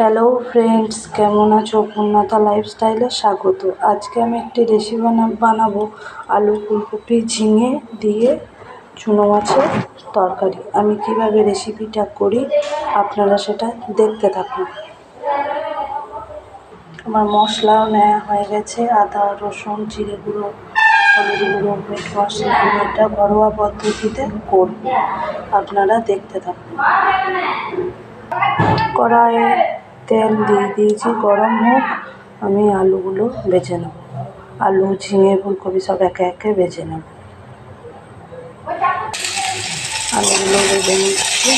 Hello friends কেমন আছো? পূর্ণতা লাইফস্টাইলে স্বাগত। আজকে আমি একটি রেসিপি বানা, বানাবো। আলু ফুলকপি ঝিঙে দিয়ে চুনো মাছের তরকারি। আমি কীভাবে রেসিপিটা করি আপনারা সেটা দেখতে থাকুন। আমার মশলাও নেওয়া হয়ে গেছে। আদা, রসুন, জিরে গুঁড়ো, হলুদ গুঁড়ো, মিট মশলা, আমি এটা ঘরোয়া পদ্ধতিতে করব। আপনারা দেখতে থাকুন। কড়াইয়ে তেল দিয়ে দিয়েছি, গরম হোক, আমি আলুগুলো ভেজে নেব। আলু, ঝিঙে, ফুলকপি সব একে একে ভেজে নেব। আলুগুলো ভেজে নিচ্ছি,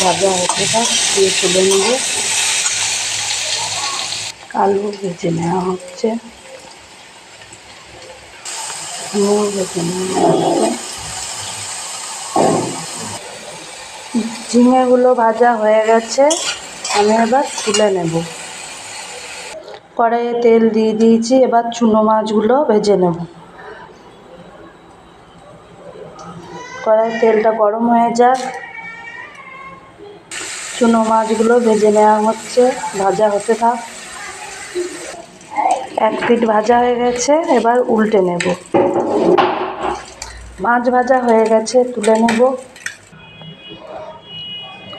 ভাজা হতে থাক, দিয়ে তুলে নেব। আলু ভেজে নেওয়া হচ্ছে। নেওয়া হচ্ছে। ঝিঙেগুলো ভাজা হয়ে গেছে। আমি এবার তুলে নেব। কড়াইয়ে তেল দিয়ে দিয়েছি, এবার চুনো মাছগুলো ভেজে নেব। কড়াইয়ে তেলটা গরম হয়ে যাক। চুনো মাছগুলো ভেজে নেওয়া হচ্ছে, ভাজা হতে থাক। এক পিঠ ভাজা হয়ে গেছে, এবার উল্টে নেব। মাছ ভাজা হয়ে গেছে, তুলে নেব।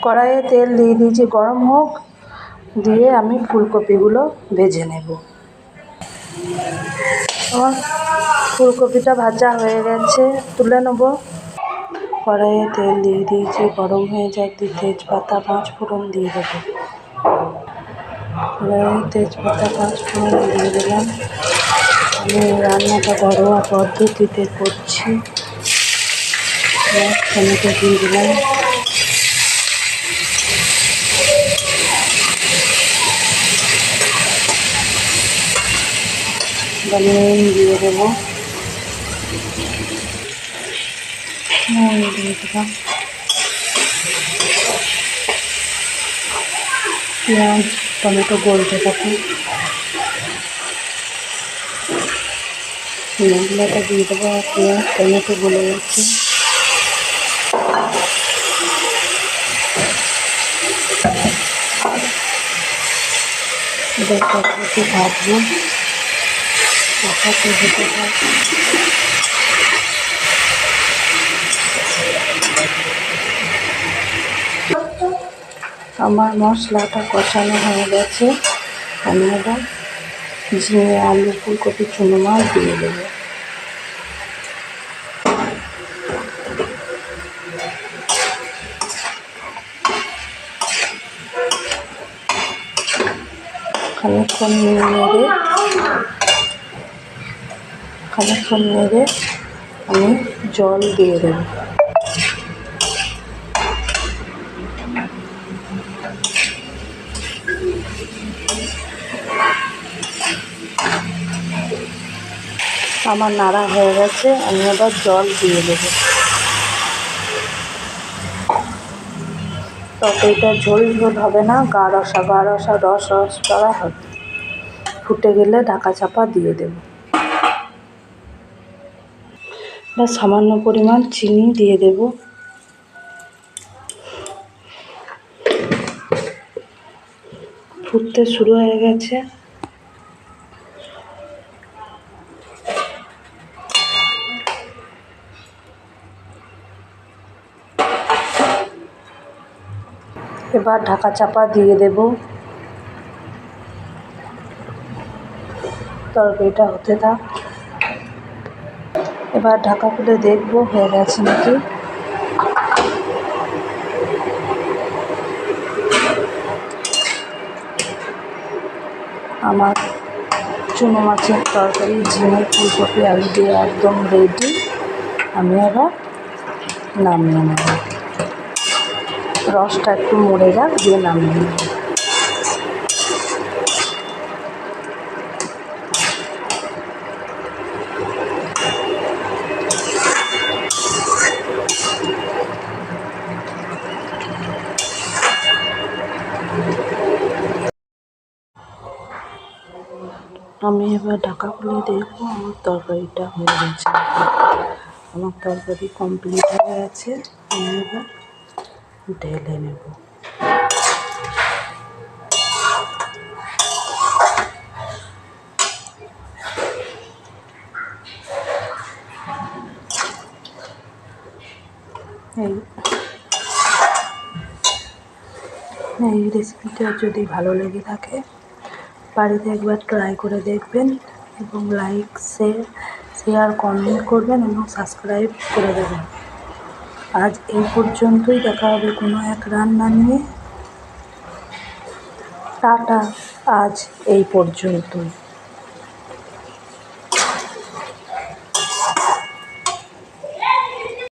কড়াইয়ে তেল দিয়ে দিয়েছি, গরম হোক, দিয়ে আমি ফুলকপিগুলো ভেজে নেব। আমার ফুলকপিটা ভাজা হয়ে গেছে, তুলে নেব। কড়াইয়ে তেল দিয়ে দিয়েছি, গরম হয়ে যায় তেজপাতা, পাঁচ ফোড়ন দিয়ে দেবো। কড়াইয়ে তেজপাতা, পাঁচ ফোড়ন দিয়ে দিলাম। আমি রান্নাটা ঘরোয়া পদ্ধতিতে করছি। দিয়ে দিলাম। নুন দিয়ে দেবো। দিয়ে দিলাম পেঁয়াজ, টমেটো গলতে থাকে মশলাটা দিয়ে দেবো পেঁয়াজ, টমেটো গলে যাচ্ছে এবার কতটি আমার মশলাটা কষানো হয়ে গেছে। আমি এবার ঝিঙে, আলু, ফুলকপি, চুনো মাছ দিয়ে দেবো। খানিকক্ষণ নেড়ে খানিকক্ষণ নেড়ে আমি জল দিয়ে দেবো আমার নাড়া হয়ে গেছে আমি আবার জল দিয়ে দেবো তরকারিটা ঝোল ঝোল হবে না গা রসা গা রসা রস রস করা হবে ফুটে গেলে ঢাকা চাপা দিয়ে দেবো বা সামান্য পরিমাণ চিনি দিয়ে দেব। ফুটতে শুরু হয়ে গেছে। এবার ঢাকা চাপা দিয়ে দেব। তরকারিটা হতে থাক। এবার ঢাকা খুলে দেখব, হয়ে গেছে নাকি? আমার চুনো মাছের তরকারি, ঝিঙে, ফুলকপি, আলু দিয়ে একদম রেডি আমি এবার নামিয়ে নেব। রসটা একটু মরে যাক, দিয়ে নামিয়ে নেব। আমি এবার ঢাকা খুলে দেখব আমার তরকারিটা হয়ে গেছে। আমার তরকারি কমপ্লিট হয়ে গেছে। আমি এবার ঢেলে নেব। এই এই রেসিপিটা যদি ভালো লেগে থাকে বাড়িতে একবার ট্রাই করে দেখবেন এবং লাইক শেয়ার শেয়ার কমেন্ট করবেন এবং সাবস্ক্রাইব করে দেবেন। আজ এই পর্যন্তই দেখা হবে কোনো এক রান্না নিয়ে। টাটা, আজ এই পর্যন্তই।